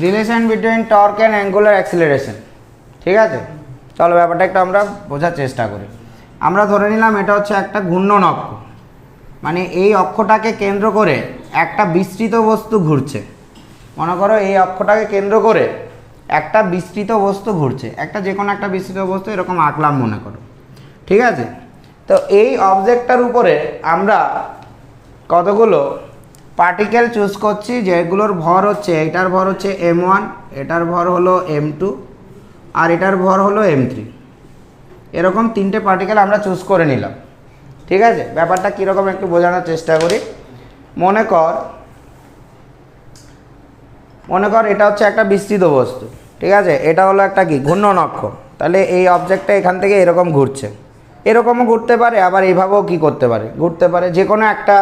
Relation between torque and angular acceleration ঠিক আছে? চলো ব্যাপারটা একটু আমরা বোঝার চেষ্টা করি। আমরা ধরে নিলাম এটা হচ্ছে একটা ঘূর্ণন অক্ষ। মানে এই অক্ষটাকে কেন্দ্র করে একটা বিস্তৃত বস্তু ঘুরছে। মনে করো এই অক্ষটাকে কেন্দ্র করে একটা বিস্তৃত বস্তু ঘুরছে। একটা যে কোনো একটা বিস্তৃত বস্তু এরকম আঁকলাম মনে করো। ঠিক আছে? তো এই অবজেক্টটার উপরে আমরা কতগুলো পার্টিকেল চুজ করছি, যেগুলোর ভর হচ্ছে, এটার ভর হচ্ছে এম ওয়ান এটার ভর হলো এম টু আর এটার ভর হলো এম থ্রি এরকম তিনটে পার্টিকেল আমরা চুজ করে নিলাম। ঠিক আছে? ব্যাপারটা কীরকম একটু বোঝানোর চেষ্টা করি। মনে কর মনে কর এটা হচ্ছে একটা বিস্তৃত বস্তু। ঠিক আছে? এটা হলো একটা কি? ঘূর্ণন অক্ষ তাহলে এই অবজেক্টটা এখান থেকে এরকম ঘুরছে। এরকমও ঘুরতে পারে, আবার এইভাবেও কি করতে পারে? ঘুরতে পারে যে কোনো একটা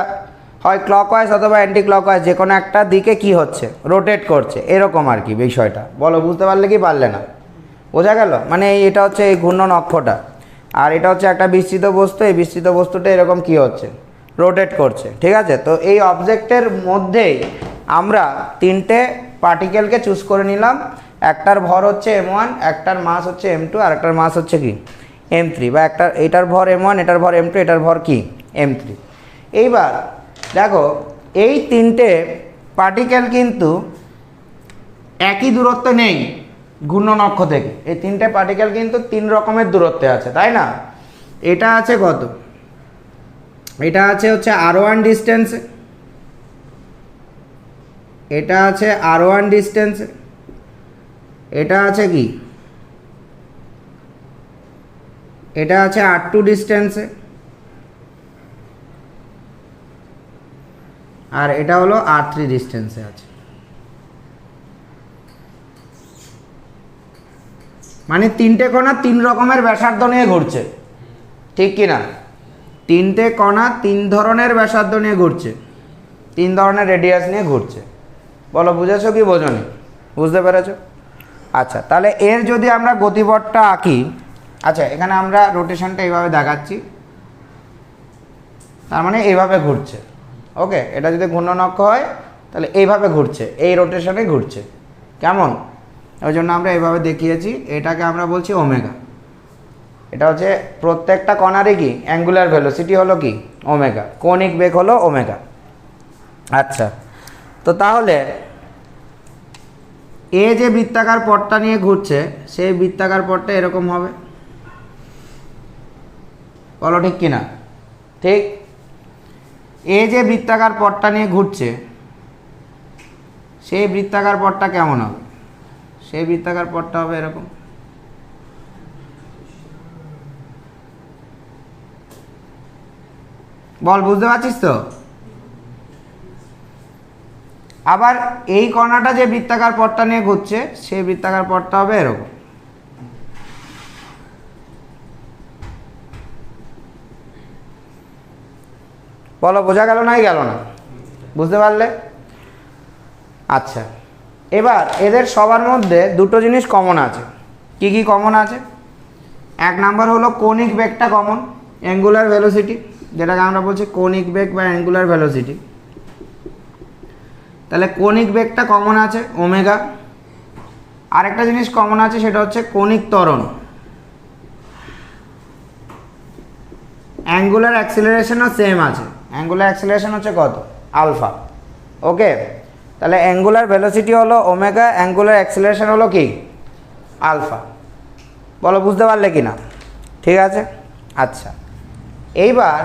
হয় ক্লকওয়াইজ অথবা অ্যান্টি ক্লকওয়াইজ যে কোনো একটা দিকে কি হচ্ছে? রোটেট করছে। এরকম আর কি বিষয়টা। বলো, বুঝতে পারলে কি পারলে না? বোঝা গেল? মানে এটা হচ্ছে এই ঘূর্ণন অক্ষটা আর এটা হচ্ছে একটা বিস্তৃত বস্তু। এই বিস্তৃত বস্তুটা এরকম কি হচ্ছে? রোটেট করছে। ঠিক আছে? তো এই অবজেক্টের মধ্যেই আমরা তিনটে পার্টিকেলকে চুজ করে নিলাম। একটার ভর হচ্ছে এম ওয়ান একটার মাস হচ্ছে এম টু আর একটার মাস হচ্ছে কি? এম থ্রি বা একটার, এটার ভর এম ওয়ান এটার ভর এম টু এটার ভর কি? এম থ্রি এইবার দেখো, এই তিনটে পার্টিকেল কিন্তু একই দূরত্ব নেই ঘূর্ণন অক্ষ থেকে। এই তিনটে পার্টিকেল কিন্তু তিন রকমের দূরত্বে আছে, তাই না? এটা আছে কত? এটা আছে হচ্ছে আর ওয়ান ডিস্টেন্সে এটা আছে আর ওয়ান ডিস্টেন্সে এটা আছে কি? এটা আছে আর টু ডিস্টেন্সে আর এটা হলো আর থ্রি ডিস্টেন্সে আছে। মানে তিনটে কণা তিন রকমের ব্যাসার্ধ নিয়ে ঘুরছে। ঠিক কি না তিনটে কণা তিন ধরনের ব্যাসার্ধ নিয়ে ঘুরছে। তিন ধরনের রেডিয়াস নিয়ে ঘুরছে। বলো, বুঝেছ কি বোঝনি? বুঝতে পেরেছ? আচ্ছা তাহলে এর যদি আমরা গতিপথটা আঁকি আচ্ছা এখানে আমরা রোটেশনটা এইভাবে দেখাচ্ছি। তার মানে এইভাবে ঘুরছে। ওকে, এটা যদি ঘূর্ণনক্ষ হয়, তাহলে এইভাবে ঘুরছে, এই রোটেশনে ঘুরছে। কেমন? ওই জন্য আমরা এইভাবে দেখিয়েছি, এটাকে আমরা বলছি ওমেগা। এটা হচ্ছে প্রত্যেকটা কণারই কি? অ্যাঙ্গুলার ভেলোসিটি হলো কি? ওমেগা। কৌণিক বেগ হলো ওমেগা। আচ্ছা তো তাহলে এ যে বৃত্তাকার পথটা নিয়ে ঘুরছে, সেই বৃত্তাকার পথটা এরকম হবে। বলো ঠিক কিনা? ঠিক? এ যে বৃত্তাকার পথটা নিয়ে ঘুরছে, সেই বৃত্তাকার পথটা কেমন হবে? সেই বৃত্তাকার পথটা হবে এরকম। বল, বুঝতে পারছিস তো? আবার এই কণাটা যে বৃত্তাকার পথটা নিয়ে ঘুরছে, সেই বৃত্তাকার পথটা হবে এরকম। বলো, বোঝা গেল নাই গেল না? বুঝতে পারলে? আচ্ছা এবার এদের সবার মধ্যে দুটো জিনিস কমন আছে। কি কি কমন আছে? এক নাম্বার হলো কৌণিক বেগটা কমন অ্যাঙ্গুলার ভেলোসিটি যেটাকে আমরা বলছি কৌণিক বেগ বা অ্যাঙ্গুলার ভেলোসিটি তাহলে কৌণিক বেগটা কমন আছে, ওমেগা। আরেকটা জিনিস কমন আছে, সেটা হচ্ছে কৌণিক ত্বরণ। অ্যাঙ্গুলার অ্যাক্সিলারেশনও সেম আছে। অ্যাঙ্গুলার অ্যাক্সিলারেশন হচ্ছে কত? আলফা ওকে তাহলে অ্যাঙ্গুলার ভেলোসিটি হলো ওমেগা অ্যাঙ্গুলার অ্যাক্সিলারেশন হলো কি? আলফা বলো, বুঝতে পারলে কি না ঠিক আছে? আচ্ছা। এইবার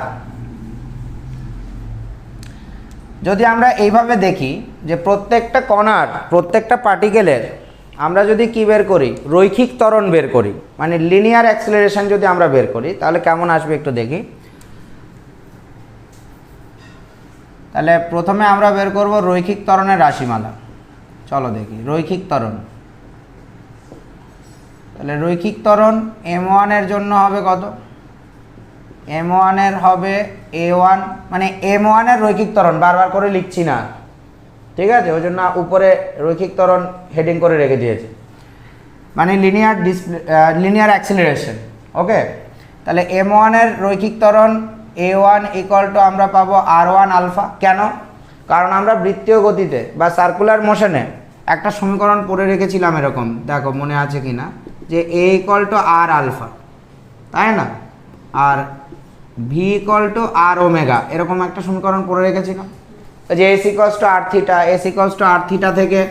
যদি আমরা এইভাবে দেখি যে প্রত্যেকটা কণার, প্রত্যেকটা পার্টিকেলের আমরা যদি কি বের করি? রৈখিক ত্বরণ বের করি। মানে লিনিয়ার অ্যাক্সিলারেশন যদি আমরা বের করি, তাহলে কেমন আসবে একটু দেখি। তাহলে প্রথমে আমরা বের করব রৈখিক ত্বরণের রাশিমালা। চলো দেখি, রৈখিক ত্বরণ। তাহলে রৈখিক ত্বরণ এম ওয়ানের জন্য হবে কত? এম ওয়ানের হবে এ ওয়ান মানে এম ওয়ানের রৈখিক ত্বরণ, বারবার করে লিখছি না। ঠিক আছে? ওই জন্য উপরে রৈখিক ত্বরণ হেডিং করে রেখে দিয়েছে। মানে linear display linear acceleration okay তাহলে এম ওয়ানের রৈখিক ত্বরণ এ ওয়ান ইকুয়াল টু আমরা পাবো আর ওয়ান আলফা কেন? কারণ আমরা বৃত্তীয় গতিতে বা সার্কুলার মোশনে একটা সমীকরণ পড়ে রেখেছিলাম এরকম। দেখো, মনে আছে কি না যে A equal to R alpha তাই না? আর V equal to R omega এরকম একটা সমীকরণ পড়ে রেখেছিলাম। যে S equals to R theta S equals to R theta থেকে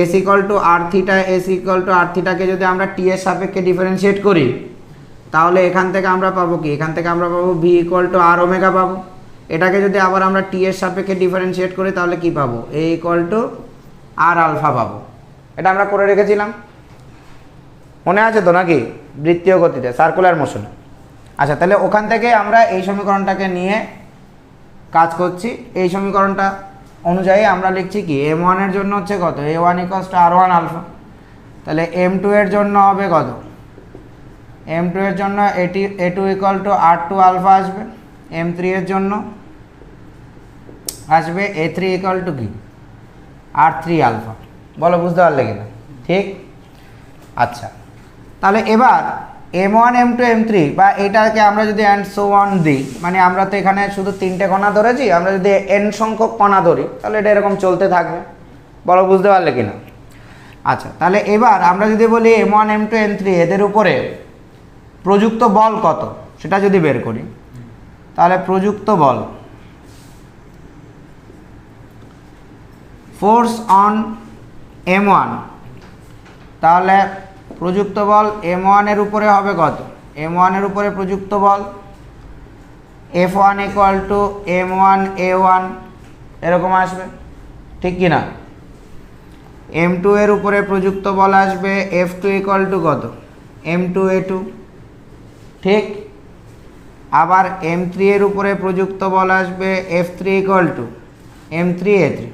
S equal to R theta S equal to R থিটাকে যদি আমরা টি এর সাপেক্ষে ডিফারেন্সিয়েট করি তাহলে এখান থেকে আমরা পাবো কি? এখান থেকে আমরা পাবো V equal to R omega পাবো। এটাকে যদি আবার আমরা টি এর সাপেক্ষে ডিফারেন্সিয়েট করি, তাহলে কি পাবো? A equal to R alpha পাবো। এটা আমরা করে রেখেছিলাম। মনে আছে তো নাকি? বৃত্তীয় গতিতে সার্কুলার মোশনে আচ্ছা তাহলে ওখান থেকে আমরা এই সমীকরণটাকে নিয়ে কাজ করছি। এই সমীকরণটা অনুযায়ী আমরা লিখছি কি? এম ওয়ানের জন্য হচ্ছে কত? A one equals to R one alpha তাহলে এম টু এর জন্য হবে কত? এম টু এর জন্য এটি A two equal to R two alpha আসবে এম থ্রি এর জন্য আসবে এ থ্রি ইকাল টু কি? আর থ্রি আলফা বলো, বুঝতে পারলে কিনা? ঠিক? আচ্ছা। তাহলে এবার M one M two M three বা এটাকে আমরা যদি অ্যান্ড সো ওয়ান দিই মানে আমরা তো এখানে শুধু তিনটে কণা ধরেছি, আমরা যদি এন সংখ্যক কণা ধরি, তাহলে এটা এরকম চলতে থাকবে। বলো, বুঝতে পারলে কিনা? আচ্ছা তাহলে এবার আমরা যদি বলি M one M two M three এদের উপরে প্রযুক্ত বল কত? সেটা যদি বের করি, তাহলে প্রযুক্ত বল ফোর্স অন এম ওয়ান তাহলে প্রযুক্ত বল এম ওয়ানের উপরে হবে কত? এম ওয়ানের উপরে প্রযুক্ত বল F one equal to M one A one এরকম আসবে, ঠিক কি না? এম টু এর উপরে প্রযুক্ত বল আসবে এফ টু ইকুয়াল টু কত? এম টু এ টু ঠিক। আবার এম থ্রি এর উপরে প্রযুক্ত বল আসবে F three equal to M three A three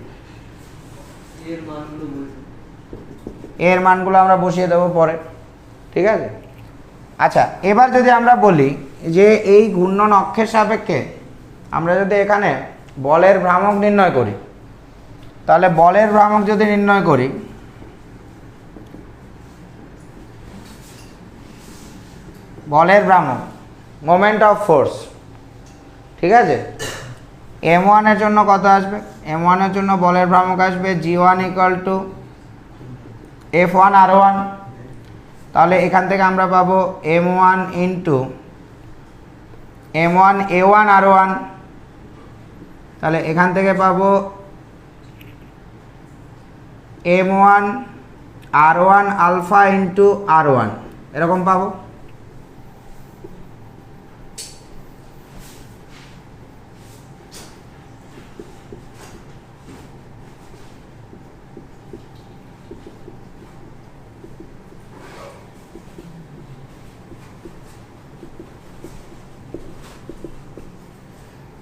এর মানগুলো আমরা বসিয়ে দেবো পরে। ঠিক আছে? আচ্ছা এবার যদি আমরা বলি যে এই ঘূর্ণন অক্ষের সাপেক্ষে আমরা যদি এখানে বলের ভ্রামক নির্ণয় করি তাহলে বলের ভ্রামক যদি নির্ণয় করি বলের ভ্রামক মোমেন্ট অফ ফোর্স ঠিক আছে? এম ওয়ানের জন্য কত আসবে? এম ওয়ানের জন্য বলের ভ্রামক আসবে G one equal to F one R one তাহলে এখান থেকে আমরা পাবো M one into M one A one R one তাহলে এখান থেকে পাবো M one R one alpha into R one এরকম পাবো।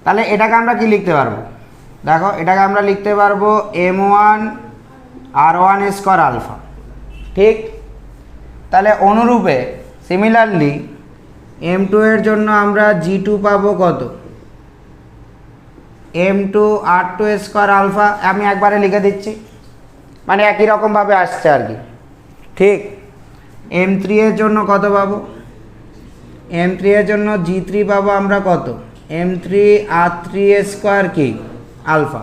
তাহলে এটাকে আমরা কি লিখতে পারব? দেখো, এটাকে আমরা লিখতে পারব M one R one square alpha ঠিক? তাহলে অনুরূপে সিমিলারলি এম টু এর জন্য আমরা জি টু পাবো কত? M two R two square alpha আমি একবারে লিখে দিচ্ছি। মানে একই রকমভাবে আসছে আর কি। ঠিক? এম থ্রি এর জন্য কত পাবো? এম থ্রি এর জন্য জি থ্রি পাবো আমরা কত? M three R three square কি? আলফা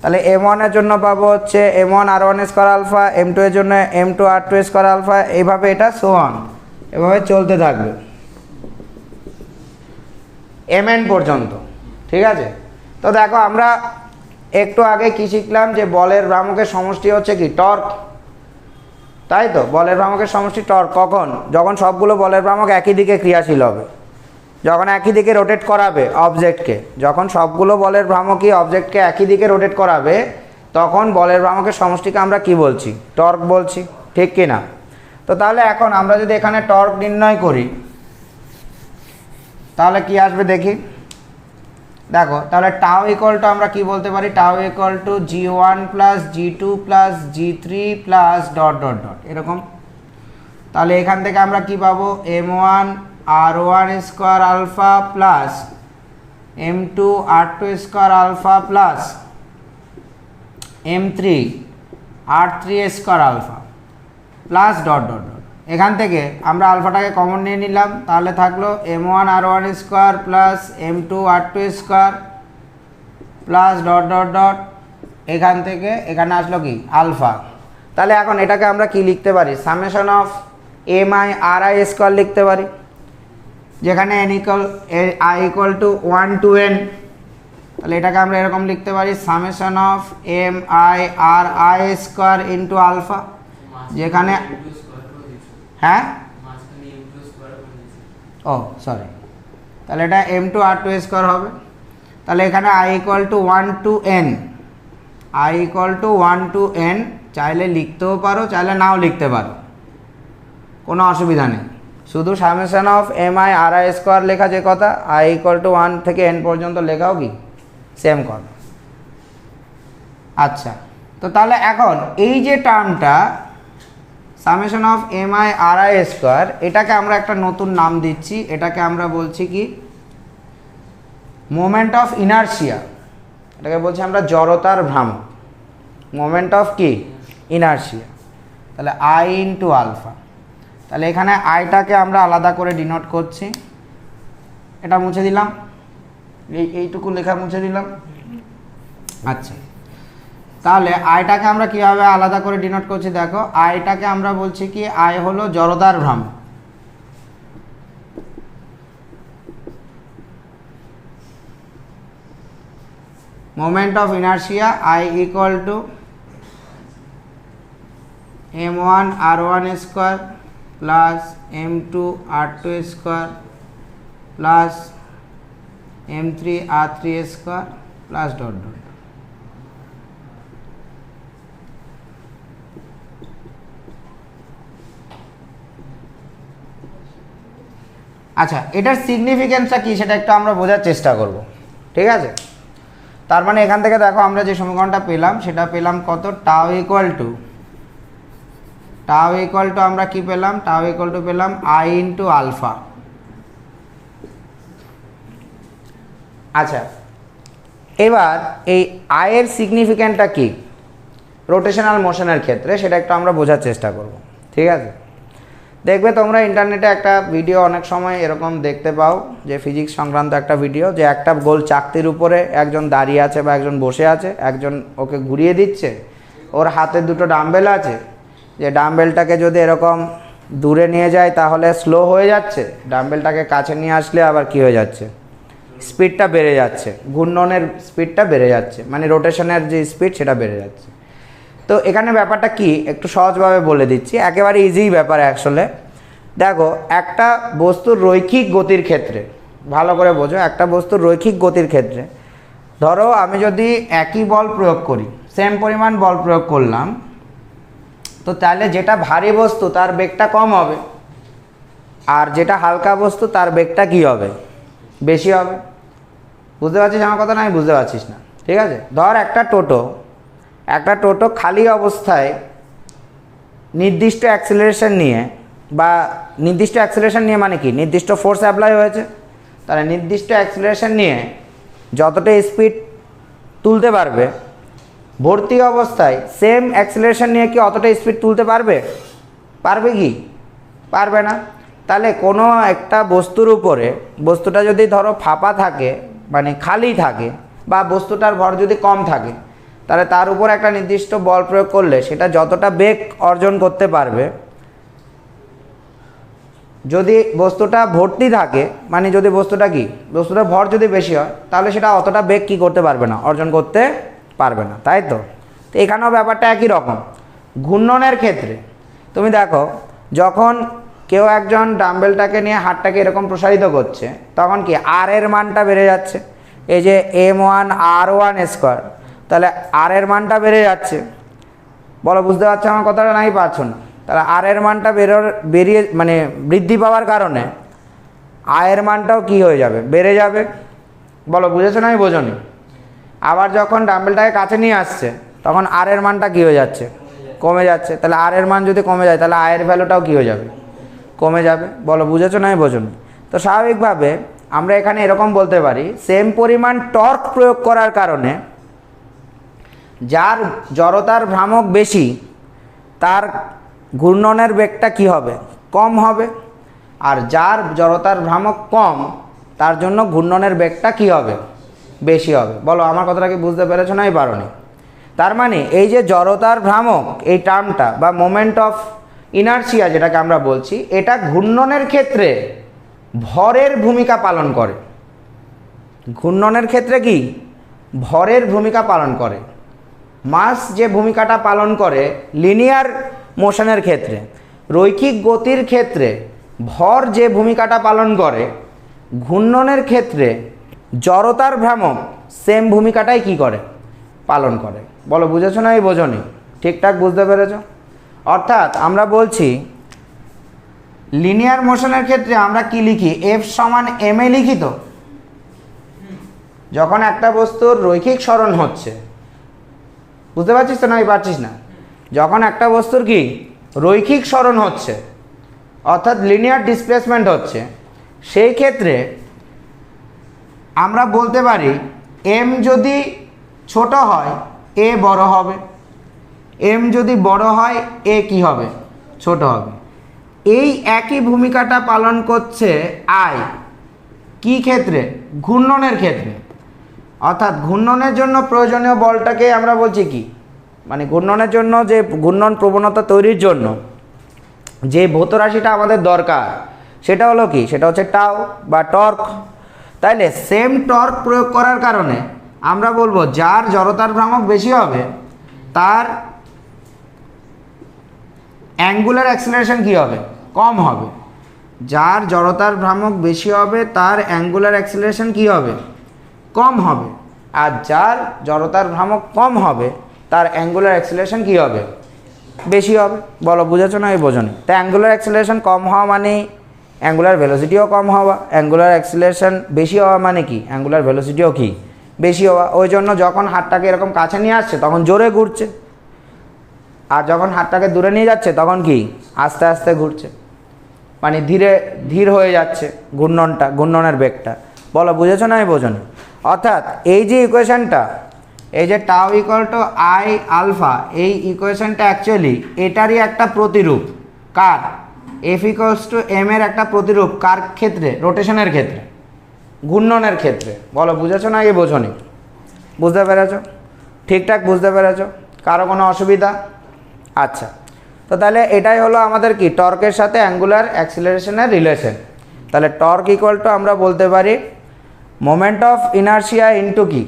তাহলে এম ওয়ানের জন্য পাবো হচ্ছে M one R one square alpha M two এর জন্য M two R two square alpha এইভাবে এটা সো অন এভাবে চলতে থাকবে। এম এন পর্যন্ত। ঠিক আছে? তো দেখো আমরা একটু আগে কি শিখলাম যে বলের ভ্রামকের সমষ্টি হচ্ছে কি? টর্ক। তাই তো? বলের ভ্রামকের সমষ্টি টর্ক। কখন? যখন সবগুলো বলের ভ্রামক একই দিকে ক্রিয়াশীল হবে। যখন একই দিকে রোটেট করাবে অবজেক্টকে যখন সবগুলো বলের ভ্রামকই অবজেক্টকে একই দিকে রোটেট করাবে, তখন বলের ভ্রামকের সমষ্টিকে আমরা কি বলছি? টর্ক বলছি, ঠিক কি না? তো তাহলে এখন আমরা যদি এখানে টর্ক নির্ণয় করি, তাহলে কি আসবে দেখি? দেখো, তাহলে টাও ইকুয়াল টু আমরা কি বলতে পারি? Tau equal to G one plus G two plus G three plus dot dot dot এরকম। তাহলে এখান থেকে আমরা কি পাবো? M one R one square alpha plus M two R two square alpha plus M three R three square alpha plus dot dot dot এখান থেকে আমরা আলফাটাকে কমন নিয়ে নিলাম। তাহলে থাকল M one R one square plus M two R two square plus dot dot dot এখান থেকে এখানে আসলো কি? আলফা। তাহলে এখন এটাকে আমরা কি লিখতে পারি? Summation of M I R I square লিখতে পারি। যেখানে N equal I equal to one to N তাহলে এটাকে আমরা এরকম লিখতে পারি summation of M I R I square into alpha যেখানে হ্যাঁ? ও সরি তাহলে এটা M two R two square হবে। তাহলে এখানে I equal to one to N I equal to one to N চাইলে লিখতেও পারো, চাইলে নাও লিখতে পারো। কোনো অসুবিধা নেই। শুধু summation of M I R I square লেখা যে কথা আই ইকুয়াল টু ওয়ান থেকে এন পর্যন্ত লেখাও কি? সেম কথা। আচ্ছা তো তাহলে এখন এই যে টার্মটা summation of M I R I square এটাকে আমরা একটা নতুন নাম দিচ্ছি। এটাকে আমরা বলছি কি? মোমেন্ট অফ ইনার্শিয়া এটাকে বলছি আমরা জড়তার ভ্রামক। মোমেন্ট অফ কি? ইনার্শিয়া তাহলে আই ইন্টু আলফা তাহলে এখানে আইটাকে আমরা আলাদা করে ডিনোট করছি। এটা মুছে দিলাম। এই, এইটুকু লেখা মুছে দিলাম। আচ্ছা। তাহলে আয়টাকে আমরা কীভাবে আলাদা করে ডিনোট করছি দেখো আয়টাকে আমরা বলছি কি আয় হলো জড়তার ভ্রামক moment of inertia I equal to M one R one square plus M two R two square plus M three R three square plus dot dot. আচ্ছা এটার সিগনিফিকেন্সটা কি সেটা একটু আমরা বোঝার চেষ্টা করব, ঠিক আছে? তার মানে এখান থেকে দেখো আমরা যে সমীকরণটা পেলাম, সেটা পেলাম কত? Tau equal to tau equal to আমরা কি পেলাম? টাও ইকুয়াল টু পেলাম আই ইন্টু আলফা আচ্ছা এবার এই আয়ের সিগনিফিক্যান্টটা কি? রোটেশনাল মোশনের ক্ষেত্রে সেটা একটু আমরা বোঝার চেষ্টা করব, ঠিক আছে? দেখবে তোমরা ইন্টারনেটে একটা ভিডিও অনেক সময় এরকম দেখতে পাও, যে ফিজিক্স সংক্রান্ত একটা ভিডিও যে একটা গোল চাকতির উপরে একজন দাঁড়িয়ে আছে বা একজন বসে আছে, একজন ওকে ঘুরিয়ে দিচ্ছে, ওর হাতে দুটো ডাম্বেল আছে যে ডাম্বেলটাকে যদি এরকম দূরে নিয়ে যায়, তাহলে স্লো হয়ে যাচ্ছে। ডাম্বেলটাকে কাছে নিয়ে আসলে আবার কি হয়ে যাচ্ছে? স্পিডটা বেড়ে যাচ্ছে। ঘূর্ণনের স্পিডটা বেড়ে যাচ্ছে। মানে রোটেশনের যে স্পিড সেটা বেড়ে যাচ্ছে। তো এখানে ব্যাপারটা কি? একটু সহজভাবে বলে দিচ্ছি। একেবারে ইজি ব্যাপার আসলে দেখো, একটা বস্তুর রৈখিক গতির ক্ষেত্রে, ভালো করে বোঝো, একটা বস্তুর রৈখিক গতির ক্ষেত্রে, ধরো আমি যদি একই বল প্রয়োগ করি সেম পরিমাণ বল প্রয়োগ করলাম তো তাহলে যেটা ভারী বস্তু, তার বেগটা কম হবে। আর যেটা হালকা বস্তু, তার বেগটা কি হবে? বেশি হবে। বুঝতে পারছিস আমার কথা না? আমি বুঝতে পারছিস না। ঠিক আছে? ধর একটা টোটো একটা টোটো খালি অবস্থায় নির্দিষ্ট অ্যাক্সিলারেশন নিয়ে বা নির্দিষ্ট অ্যাক্সিলারেশন নিয়ে মানে কি? নির্দিষ্ট ফোর্স অ্যাপ্লাই হয়েছে। তাহলে নির্দিষ্ট অ্যাক্সিলারেশন নিয়ে যতটা স্পিড তুলতে পারবে ভর্তি অবস্থায় সেম অ্যাক্সিলারেশন নিয়ে কি অতটা স্পিড তুলতে পারবে? পারবে কি? পারবে না। তাহলে কোনো একটা বস্তুর উপরে, বস্তুটা যদি ধরো ফাঁপা থাকে মানে খালি থাকে, বা বস্তুটার ভর যদি কম থাকে, তাহলে তার উপর একটা নির্দিষ্ট বল প্রয়োগ করলে সেটা যতটা বেগ অর্জন করতে পারবে, যদি বস্তুটা ভর্তি থাকে মানে যদি বস্তুটা কি? বস্তুটার ভর যদি বেশি হয়, তাহলে সেটা অতটা বেগ কি করতে পারবে না, অর্জন করতে পারবে না, তাই তো? তো এখানেও ব্যাপারটা একই রকম। ঘূর্ণনের ক্ষেত্রে, তুমি দেখো, যখন কেউ একজন ডাম্বেলটাকে নিয়ে হাতটাকে এরকম প্রসারিত করছে, তখন কি আর এর মানটা বেড়ে যাচ্ছে? এই যে M one R one square তাহলে আর এর মানটা বেড়ে যাচ্ছে। বলো, বুঝতে পারছ আমার কথাটা? নাই পারছ না। তাহলে আর এর মানটা বেরোর, বেরিয়ে মানে বৃদ্ধি পাওয়ার কারণে আয়ের মানটাও কি হয়ে যাবে? বেড়ে যাবে। বলো, বুঝেছ না? আমি বোঝনি। আবার যখন ডাম্বেলটাকে কাছে নিয়ে আসছে, তখন আর এর মানটা কী হয়ে যাচ্ছে? কমে যাচ্ছে। তাহলে আর এর মান যদি কমে যায়, তাহলে আয়ের ভ্যালুটাও কী হয়ে যাবে? কমে যাবে। বলো, বুঝেছ না বোঝনি? তো স্বাভাবিকভাবে আমরা এখানে এরকম বলতে পারি সেম পরিমাণ টর্ক প্রয়োগ করার কারণে যার জড়তার ভ্রামক বেশি, তার ঘূর্ণনের বেগটা কি হবে? কম হবে। আর যার জড়তার ভ্রামক কম, তার জন্য ঘূর্ণনের বেগটা কি হবে? বেশি হবে। বলো, আমার কথাটা কি বুঝতে পেরেছ এই পারোনি। তার মানে এই যে জড়তার ভ্রামক, এই টার্মটা বা মোমেন্ট অফ ইনার্সিয়া যেটাকে আমরা বলছি, এটা ঘূর্ণনের ক্ষেত্রে ভরের ভূমিকা পালন করে। ঘূর্ণনের ক্ষেত্রে কি? ভরের ভূমিকা পালন করে। মাস যে ভূমিকাটা পালন করে লিনিয়ার মোশনের ক্ষেত্রে, রৈখিক গতির ক্ষেত্রে ভর যে ভূমিকাটা পালন করে, ঘূর্ণনের ক্ষেত্রে জড়তার ভ্রামক সেম ভূমিকাটাই কি করে? পালন করে। বলো, বুঝেছ না? এই বোঝনি। ঠিকঠাক বুঝতে পেরেছ? অর্থাৎ আমরা বলছি লিনিয়ার মোশনের ক্ষেত্রে আমরা কি লিখি? এফ সমান এম এ লিখি তো? যখন একটা বস্তুর রৈখিক স্মরণ হচ্ছে, বুঝতে পারছিস তো না? পারছিস না? যখন একটা বস্তুর কি? রৈখিক স্মরণ হচ্ছে, অর্থাৎ লিনিয়ার ডিসপ্লেসমেন্ট হচ্ছে, সেই ক্ষেত্রে আমরা বলতে পারি এম যদি ছোট হয় এ বড় হবে। এম যদি বড় হয় এ কি হবে? ছোট হবে। এই একই ভূমিকাটা পালন করছে আই কি ক্ষেত্রে? ঘূর্ণনের ক্ষেত্রে। অর্থাৎ ঘূর্ণনের জন্য প্রয়োজনীয় বলটাকে আমরা বলছি কি? মানে ঘূর্ণনের জন্য যে ঘূর্ণন প্রবণতা তৈরির জন্য যে ভৌত রাশিটা আমাদের দরকার, সেটা হলো কি? সেটা হচ্ছে টাও বা টর্ক তাইলে সেম টর্ক প্রয়োগ করার কারণে আমরা বলব যার জড়তার ভ্রামক বেশি হবে, তার অ্যাঙ্গুলার অ্যাক্সিলারেশন কী হবে? কম হবে। যার জড়তার ভ্রামক বেশি হবে, তার অ্যাঙ্গুলার অ্যাক্সিলারেশন কী হবে? কম হবে। আর যার জড়তার ভ্রামক কম হবে, তার অ্যাঙ্গুলার অ্যাক্সিলারেশন কী হবে? বেশি হবে। বলো, বুঝেছ না এই বোঝনি? তো অ্যাঙ্গুলার অ্যাক্সিলারেশন কম হওয়া মানে অ্যাঙ্গুলার ভেলোসিটিও কম হওয়া অ্যাঙ্গুলার অ্যাক্সিলারেশন বেশি হওয়া মানে কি? অ্যাঙ্গুলার ভেলোসিটিও কি? বেশি হওয়া। ওই জন্য যখন হাতটাকে এরকম কাছে নিয়ে আসছে, তখন জোরে ঘুরছে। আর যখন হাতটাকে দূরে নিয়ে যাচ্ছে, তখন কি? আস্তে আস্তে ঘুরছে। মানে ধীরে, ধীর হয়ে যাচ্ছে ঘূর্ণনটা, ঘূর্ণনের বেগটা। বলো, বুঝেছ না আমি বোঝনি? অর্থাৎ এই যে ইকুয়েশনটা এই যে টাও ইকুয়াল টু আই আলফা এই ইকুয়েশনটা অ্যাকচুয়ালি এটারই একটা প্রতিরূপ। কার? এফ ইকুয়ালস টু এম এর একটা প্রতিরূপ কার ক্ষেত্রে? রোটেশনের ক্ষেত্রে। ঘূর্ণনের ক্ষেত্রে। বলো, বুঝেছ না আগে বোঝনি? বুঝতে পেরেছ? ঠিকঠাক বুঝতে পেরেছ? কারও কোনো অসুবিধা? আচ্ছা। তো তাহলে এটাই হলো আমাদের কি? টর্কের সাথে অ্যাঙ্গুলার অ্যাক্সিলারেশনের রিলেশন তাহলে টর্ক ইকুয়াল টু আমরা বলতে পারি মোমেন্ট অফ ইনার্শিয়া ইন্টু কি?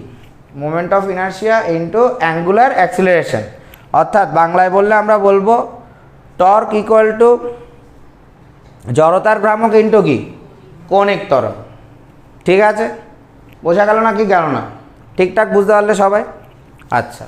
Moment of inertia into angular acceleration অর্থাৎ বাংলায় বললে আমরা বলব টর্ক ইকুয়াল টু জড়তার ভ্রামক ইন্টু কি? কৌণিক ত্বরণ ঠিক আছে? বোঝা গেল না কি গেল না। ঠিকঠাক বুঝতে পারলে সবাই? আচ্ছা।